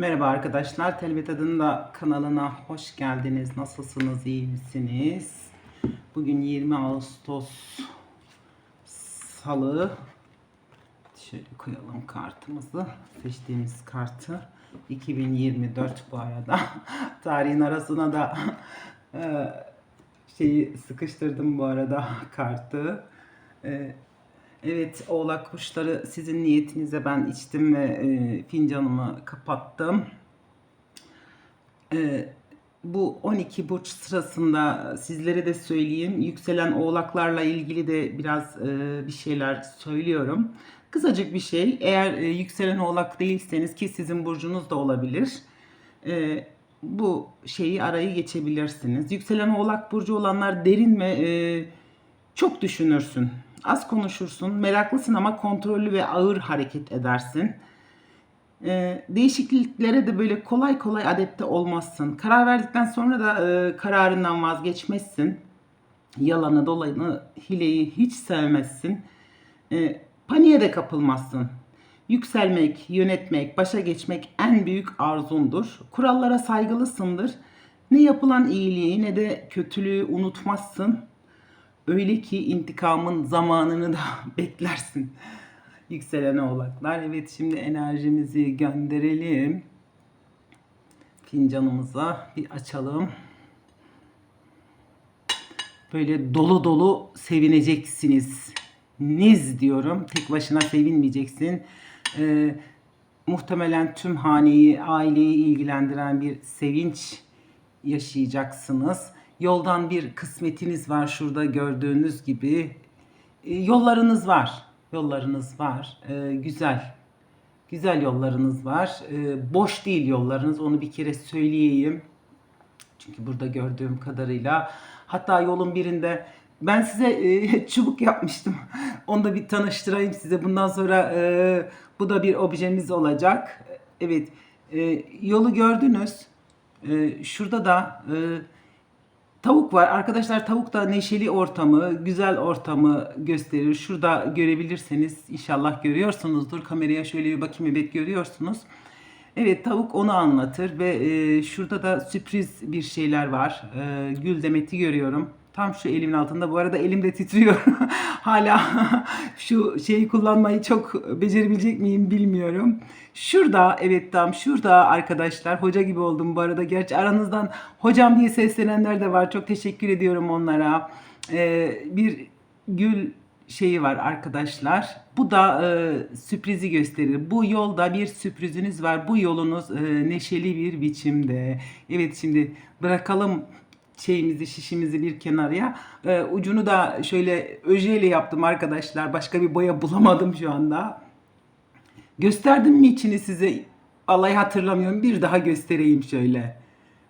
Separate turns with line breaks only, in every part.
Merhaba arkadaşlar, Telbet adında kanalına hoş geldiniz. Nasılsınız, iyi misiniz? Bugün 20 Ağustos Salı. Şöyle koyalım kartımızı. Seçtiğimiz kartı. 2024 bu arada. Tarihin arasına da e, şeyi sıkıştırdım bu arada kartı. Evet oğlak kuşları sizin niyetinize ben içtim ve e, fincanımı kapattım. E, bu 12 burç sırasında sizlere de söyleyeyim. Yükselen oğlaklarla ilgili de biraz e, bir şeyler söylüyorum. Kısacık bir şey. Eğer e, yükselen oğlak değilseniz ki sizin burcunuz da olabilir. E, bu şeyi arayı geçebilirsiniz. Yükselen oğlak burcu olanlar derin ve e, çok düşünürsün. Az konuşursun. Meraklısın ama kontrollü ve ağır hareket edersin. Ee, değişikliklere de böyle kolay kolay adapte olmazsın. Karar verdikten sonra da e, kararından vazgeçmezsin. Yalanı, dolayını, hileyi hiç sevmezsin. E, paniğe de kapılmazsın. Yükselmek, yönetmek, başa geçmek en büyük arzundur. Kurallara saygılısındır. Ne yapılan iyiliği ne de kötülüğü unutmazsın. Öyle ki intikamın zamanını da beklersin. Yükselen oğlaklar. Evet şimdi enerjimizi gönderelim. Fincanımıza bir açalım. Böyle dolu dolu sevineceksiniz. Niz diyorum. Tek başına sevinmeyeceksin. Ee, muhtemelen tüm haneyi, aileyi ilgilendiren bir sevinç yaşayacaksınız. Yoldan bir kısmetiniz var şurada gördüğünüz gibi. E, yollarınız var. Yollarınız var. E, güzel. Güzel yollarınız var. E, boş değil yollarınız. Onu bir kere söyleyeyim. Çünkü burada gördüğüm kadarıyla hatta yolun birinde ben size e, çubuk yapmıştım. Onu da bir tanıştırayım size. Bundan sonra e, bu da bir objemiz olacak. Evet. E, yolu gördünüz. E, şurada da e, Tavuk var. Arkadaşlar tavuk da neşeli ortamı, güzel ortamı gösterir. Şurada görebilirseniz inşallah görüyorsunuzdur. Kameraya şöyle bir bakayım evet görüyorsunuz. Evet tavuk onu anlatır ve e, şurada da sürpriz bir şeyler var. E, gül demeti görüyorum. Tam şu elimin altında. Bu arada elim de titriyor. Hala şu şeyi kullanmayı çok becerebilecek miyim bilmiyorum. Şurada evet tam şurada arkadaşlar hoca gibi oldum bu arada. Gerçi aranızdan hocam diye seslenenler de var. Çok teşekkür ediyorum onlara. Ee, bir gül şeyi var arkadaşlar. Bu da e, sürprizi gösterir. Bu yolda bir sürpriziniz var. Bu yolunuz e, neşeli bir biçimde. Evet şimdi bırakalım şeyimizi, şişimizi bir kenarıya. Ee, ucunu da şöyle öjeyle yaptım arkadaşlar. Başka bir boya bulamadım şu anda. Gösterdim mi içini size? Vallahi hatırlamıyorum. Bir daha göstereyim şöyle.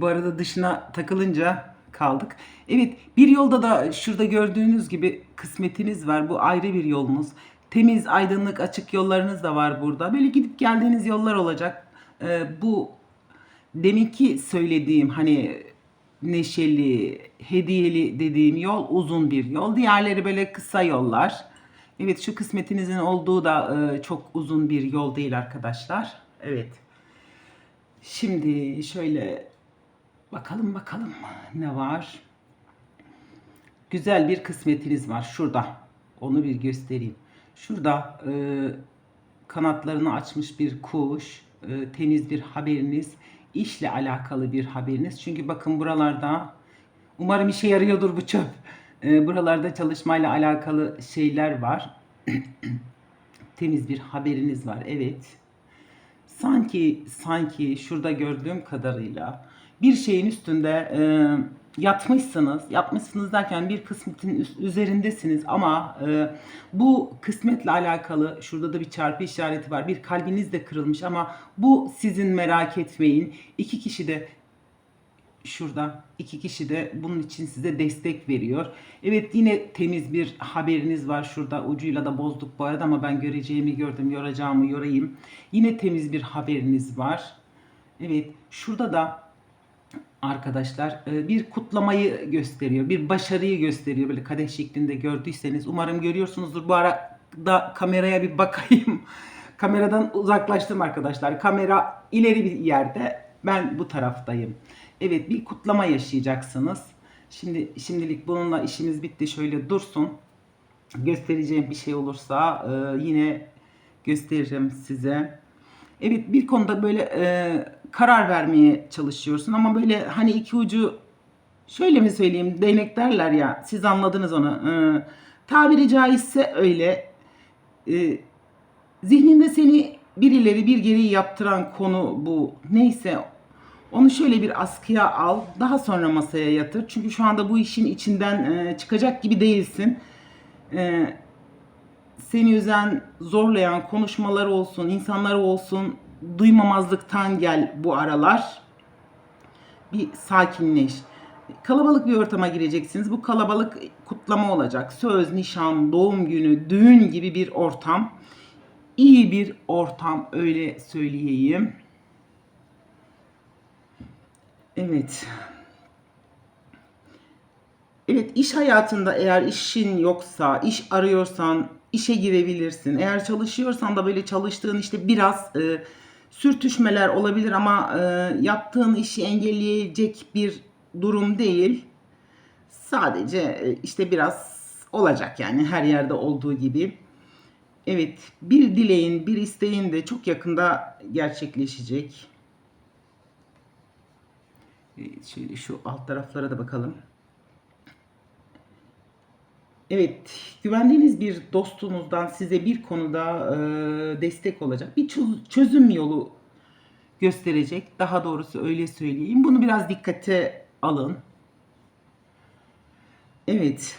Bu arada dışına takılınca kaldık. Evet bir yolda da şurada gördüğünüz gibi kısmetiniz var. Bu ayrı bir yolunuz. Temiz, aydınlık, açık yollarınız da var burada. Böyle gidip geldiğiniz yollar olacak. Ee, bu deminki söylediğim hani neşeli, hediyeli dediğim yol uzun bir yol. Diğerleri böyle kısa yollar. Evet şu kısmetinizin olduğu da e, çok uzun bir yol değil arkadaşlar. Evet. Şimdi şöyle bakalım bakalım ne var. Güzel bir kısmetiniz var şurada. Onu bir göstereyim. Şurada e, kanatlarını açmış bir kuş, e, temiz bir haberiniz, işle alakalı bir haberiniz. Çünkü bakın buralarda umarım işe yarıyordur bu çöp. E, buralarda çalışmayla alakalı şeyler var. temiz bir haberiniz var. Evet. Sanki sanki şurada gördüğüm kadarıyla bir şeyin üstünde e, yatmışsınız. Yapmışsınız derken bir kısmetin üzerindesiniz ama e, bu kısmetle alakalı şurada da bir çarpı işareti var. Bir kalbiniz de kırılmış ama bu sizin merak etmeyin. İki kişi de şurada iki kişi de bunun için size destek veriyor. Evet yine temiz bir haberiniz var şurada ucuyla da bozduk bu arada ama ben göreceğimi gördüm yoracağımı yorayım. Yine temiz bir haberiniz var. Evet şurada da arkadaşlar e, bir kutlamayı gösteriyor. Bir başarıyı gösteriyor. Böyle kadeh şeklinde gördüyseniz umarım görüyorsunuzdur. Bu arada kameraya bir bakayım. Kameradan uzaklaştım arkadaşlar. Kamera ileri bir yerde. Ben bu taraftayım. Evet bir kutlama yaşayacaksınız. Şimdi şimdilik bununla işimiz bitti. Şöyle dursun. Göstereceğim bir şey olursa e, yine gösteririm size. Evet bir konuda böyle e, karar vermeye çalışıyorsun ama böyle hani iki ucu şöyle mi söyleyeyim değnek derler ya siz anladınız onu. E, tabiri caizse öyle e, zihninde seni birileri bir geri yaptıran konu bu. Neyse onu şöyle bir askıya al. Daha sonra masaya yatır. Çünkü şu anda bu işin içinden e, çıkacak gibi değilsin. E, seni üzen, zorlayan konuşmalar olsun, insanlar olsun duymamazlıktan gel bu aralar. Bir sakinleş. Kalabalık bir ortama gireceksiniz. Bu kalabalık kutlama olacak. Söz, nişan, doğum günü, düğün gibi bir ortam. İyi bir ortam öyle söyleyeyim. Evet. Evet iş hayatında eğer işin yoksa, iş arıyorsan işe girebilirsin. Eğer çalışıyorsan da böyle çalıştığın işte biraz e, sürtüşmeler olabilir ama e, yaptığın işi engelleyecek bir durum değil. Sadece e, işte biraz olacak yani her yerde olduğu gibi. Evet bir dileğin, bir isteğin de çok yakında gerçekleşecek. Evet, şöyle şu alt taraflara da bakalım. Evet, güvendiğiniz bir dostunuzdan size bir konuda e, destek olacak. Bir çöz- çözüm yolu gösterecek. Daha doğrusu öyle söyleyeyim. Bunu biraz dikkate alın. Evet,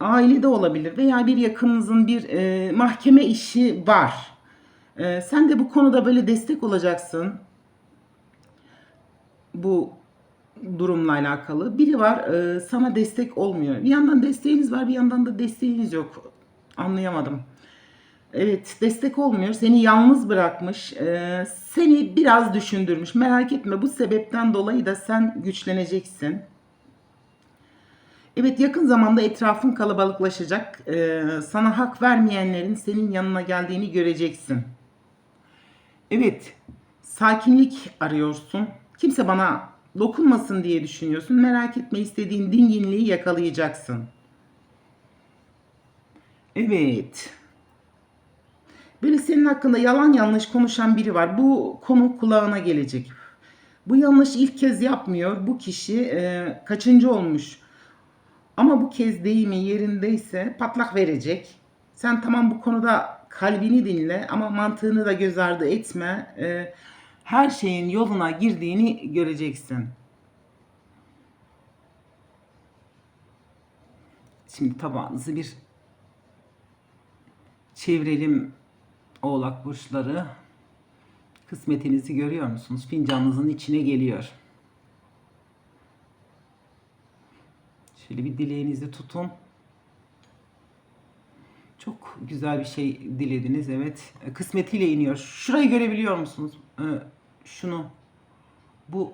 ailede olabilir veya bir yakınınızın bir e, mahkeme işi var. E, sen de bu konuda böyle destek olacaksın. Bu durumla alakalı. Biri var e, sana destek olmuyor. Bir yandan desteğiniz var bir yandan da desteğiniz yok. Anlayamadım. Evet destek olmuyor. Seni yalnız bırakmış. e, seni biraz düşündürmüş. Merak etme bu sebepten dolayı da sen güçleneceksin. Evet yakın zamanda etrafın kalabalıklaşacak. E, sana hak vermeyenlerin senin yanına geldiğini göreceksin. Evet, sakinlik arıyorsun. Kimse bana dokunmasın diye düşünüyorsun. Merak etme istediğin dinginliği yakalayacaksın. Evet. Böyle senin hakkında yalan yanlış konuşan biri var. Bu konu kulağına gelecek. Bu yanlış ilk kez yapmıyor. Bu kişi e, kaçıncı olmuş. Ama bu kez deyimi yerindeyse patlak verecek. Sen tamam bu konuda kalbini dinle ama mantığını da göz ardı etme. E, her şeyin yoluna girdiğini göreceksin. Şimdi tabağınızı bir çevirelim oğlak burçları. Kısmetinizi görüyor musunuz? Fincanınızın içine geliyor. Şöyle bir dileğinizi tutun. Çok güzel bir şey dilediniz evet. Kısmetiyle iniyor. Şurayı görebiliyor musunuz? Ee, Şunu. Bu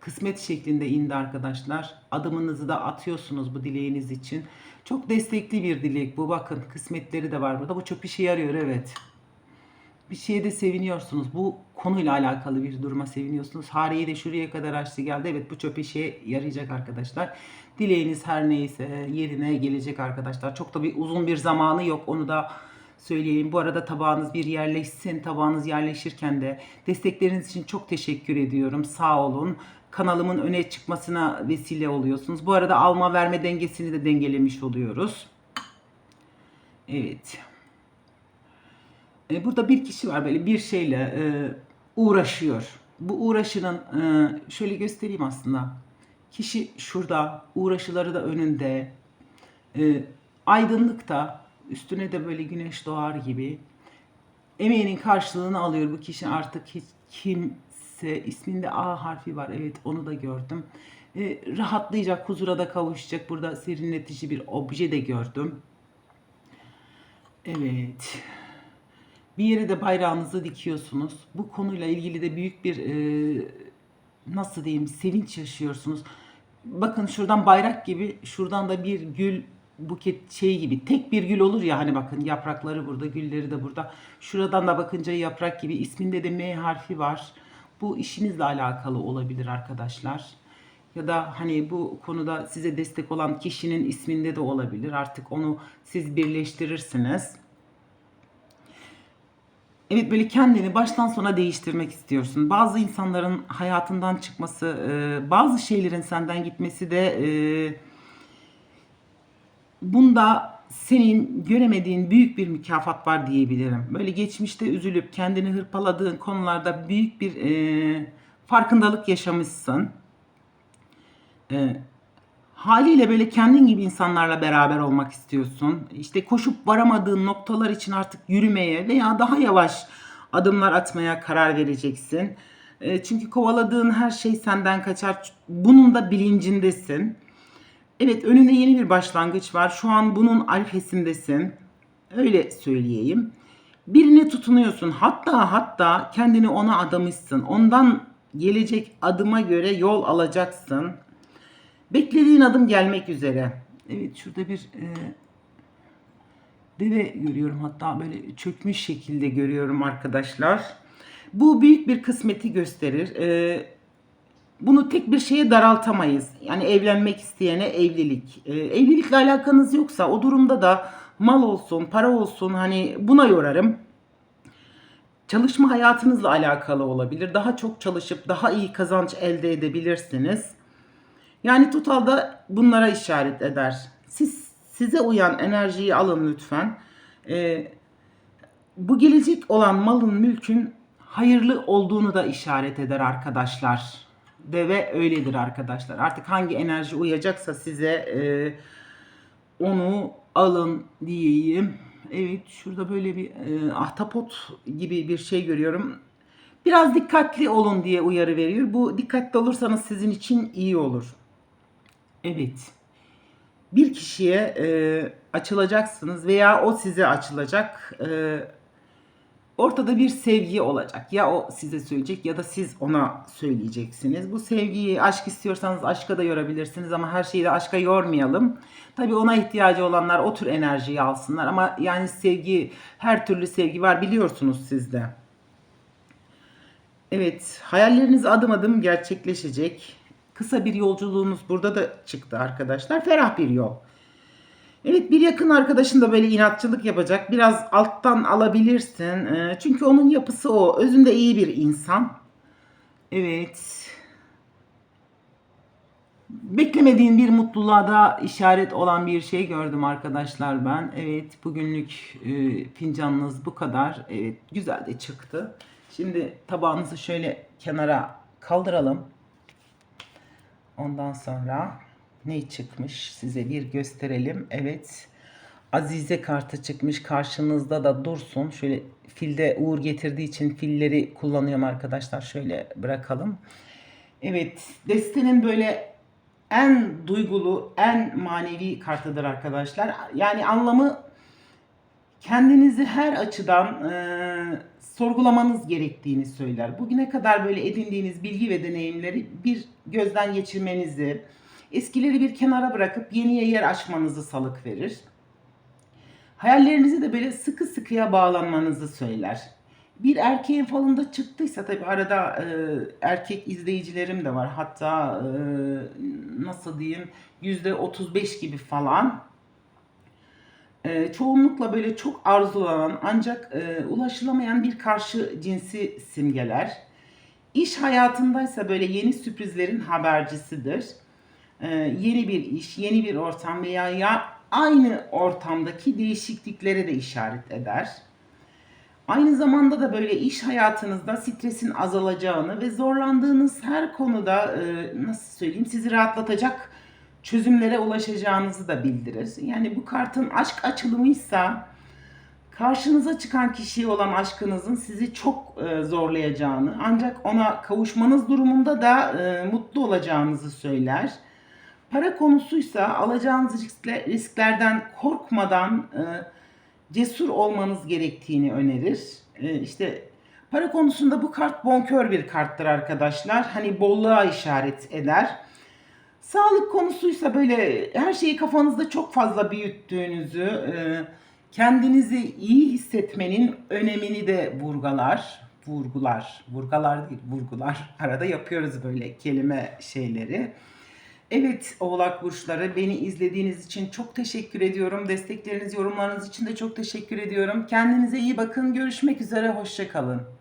kısmet şeklinde indi arkadaşlar. Adımınızı da atıyorsunuz bu dileğiniz için. Çok destekli bir dilek bu. Bakın kısmetleri de var burada. Bu çok işe yarıyor evet. Bir şeye de seviniyorsunuz. Bu konuyla alakalı bir duruma seviniyorsunuz. Hareyi de şuraya kadar açtı geldi. Evet bu çöp işe yarayacak arkadaşlar. Dileğiniz her neyse yerine gelecek arkadaşlar. Çok da bir uzun bir zamanı yok. Onu da söyleyeyim. Bu arada tabağınız bir yerleşsin. Tabağınız yerleşirken de destekleriniz için çok teşekkür ediyorum. Sağ olun. Kanalımın öne çıkmasına vesile oluyorsunuz. Bu arada alma verme dengesini de dengelemiş oluyoruz. Evet. E, Burada bir kişi var böyle bir şeyle e, uğraşıyor. Bu uğraşının e, şöyle göstereyim aslında. Kişi şurada, uğraşıları da önünde. Aydınlıkta, üstüne de böyle güneş doğar gibi. Emeğinin karşılığını alıyor bu kişi artık hiç kimse isminde A harfi var. Evet onu da gördüm. E, rahatlayacak, huzura da kavuşacak. Burada serinletici bir obje de gördüm. Evet. Bir yere de bayrağınızı dikiyorsunuz. Bu konuyla ilgili de büyük bir e, nasıl diyeyim sevinç yaşıyorsunuz. Bakın şuradan bayrak gibi şuradan da bir gül buket şey gibi tek bir gül olur ya hani bakın yaprakları burada, gülleri de burada. Şuradan da bakınca yaprak gibi isminde de M harfi var. Bu işinizle alakalı olabilir arkadaşlar. Ya da hani bu konuda size destek olan kişinin isminde de olabilir. Artık onu siz birleştirirsiniz. Evet böyle kendini baştan sona değiştirmek istiyorsun. Bazı insanların hayatından çıkması, e, bazı şeylerin senden gitmesi de e, bunda senin göremediğin büyük bir mükafat var diyebilirim. Böyle geçmişte üzülüp kendini hırpaladığın konularda büyük bir e, farkındalık yaşamışsın. E, haliyle böyle kendin gibi insanlarla beraber olmak istiyorsun. İşte koşup varamadığın noktalar için artık yürümeye veya daha yavaş adımlar atmaya karar vereceksin. E, çünkü kovaladığın her şey senden kaçar. Bunun da bilincindesin. Evet önünde yeni bir başlangıç var. Şu an bunun alfesindesin. Öyle söyleyeyim. Birine tutunuyorsun. Hatta hatta kendini ona adamışsın. Ondan gelecek adıma göre yol alacaksın. Beklediğin adım gelmek üzere. Evet şurada bir e, deve görüyorum. Hatta böyle çökmüş şekilde görüyorum arkadaşlar. Bu büyük bir kısmeti gösterir. E, bunu tek bir şeye daraltamayız. Yani evlenmek isteyene evlilik. E, evlilikle alakanız yoksa o durumda da mal olsun, para olsun hani buna yorarım. Çalışma hayatınızla alakalı olabilir. Daha çok çalışıp daha iyi kazanç elde edebilirsiniz. Yani totalda bunlara işaret eder. Siz size uyan enerjiyi alın lütfen. Ee, bu gelecek olan malın mülkün hayırlı olduğunu da işaret eder arkadaşlar. Deve öyledir arkadaşlar. Artık hangi enerji uyacaksa size e, onu alın diyeyim. Evet şurada böyle bir e, ahtapot gibi bir şey görüyorum. Biraz dikkatli olun diye uyarı veriyor. Bu dikkatli olursanız sizin için iyi olur. Evet. Bir kişiye e, açılacaksınız veya o size açılacak. E, ortada bir sevgi olacak. Ya o size söyleyecek ya da siz ona söyleyeceksiniz. Bu sevgiyi aşk istiyorsanız aşka da yorabilirsiniz ama her şeyi de aşka yormayalım. Tabii ona ihtiyacı olanlar o tür enerjiyi alsınlar ama yani sevgi her türlü sevgi var biliyorsunuz sizde. Evet, hayalleriniz adım adım gerçekleşecek. Kısa bir yolculuğunuz burada da çıktı arkadaşlar. Ferah bir yol. Evet bir yakın arkadaşın da böyle inatçılık yapacak. Biraz alttan alabilirsin. Ee, çünkü onun yapısı o. Özünde iyi bir insan. Evet. Beklemediğin bir mutluluğa da işaret olan bir şey gördüm arkadaşlar ben. Evet bugünlük e, fincanınız bu kadar. Evet güzel de çıktı. Şimdi tabağınızı şöyle kenara kaldıralım. Ondan sonra ne çıkmış size bir gösterelim. Evet. Azize kartı çıkmış. Karşınızda da dursun. Şöyle filde uğur getirdiği için filleri kullanıyorum arkadaşlar. Şöyle bırakalım. Evet. Destenin böyle en duygulu, en manevi kartıdır arkadaşlar. Yani anlamı kendinizi her açıdan e, sorgulamanız gerektiğini söyler. Bugüne kadar böyle edindiğiniz bilgi ve deneyimleri bir gözden geçirmenizi, eskileri bir kenara bırakıp yeniye yer açmanızı salık verir. Hayallerinizi de böyle sıkı sıkıya bağlanmanızı söyler. Bir erkeğin falında çıktıysa tabi arada e, erkek izleyicilerim de var. Hatta e, nasıl diyeyim yüzde 35 gibi falan e, çoğunlukla böyle çok arzulanan ancak e, ulaşılamayan bir karşı cinsi simgeler. İş hayatındaysa böyle yeni sürprizlerin habercisidir. E, yeni bir iş, yeni bir ortam veya ya aynı ortamdaki değişikliklere de işaret eder. Aynı zamanda da böyle iş hayatınızda stresin azalacağını ve zorlandığınız her konuda e, nasıl söyleyeyim sizi rahatlatacak çözümlere ulaşacağınızı da bildirir. Yani bu kartın aşk açılımıysa karşınıza çıkan kişiye olan aşkınızın sizi çok e, zorlayacağını ancak ona kavuşmanız durumunda da mutlu olacağınızı söyler. Para konusuysa alacağınız riskler, risklerden korkmadan e, cesur olmanız gerektiğini önerir. E, işte para konusunda bu kart bonkör bir karttır arkadaşlar. Hani bolluğa işaret eder. Sağlık konusuysa böyle her şeyi kafanızda çok fazla büyüttüğünüzü, e, kendinizi iyi hissetmenin önemini de vurgular. Vurgular, vurgalar değil, vurgular. Arada yapıyoruz böyle kelime şeyleri. Evet Oğlak Burçları beni izlediğiniz için çok teşekkür ediyorum. Destekleriniz, yorumlarınız için de çok teşekkür ediyorum. Kendinize iyi bakın. Görüşmek üzere. Hoşçakalın.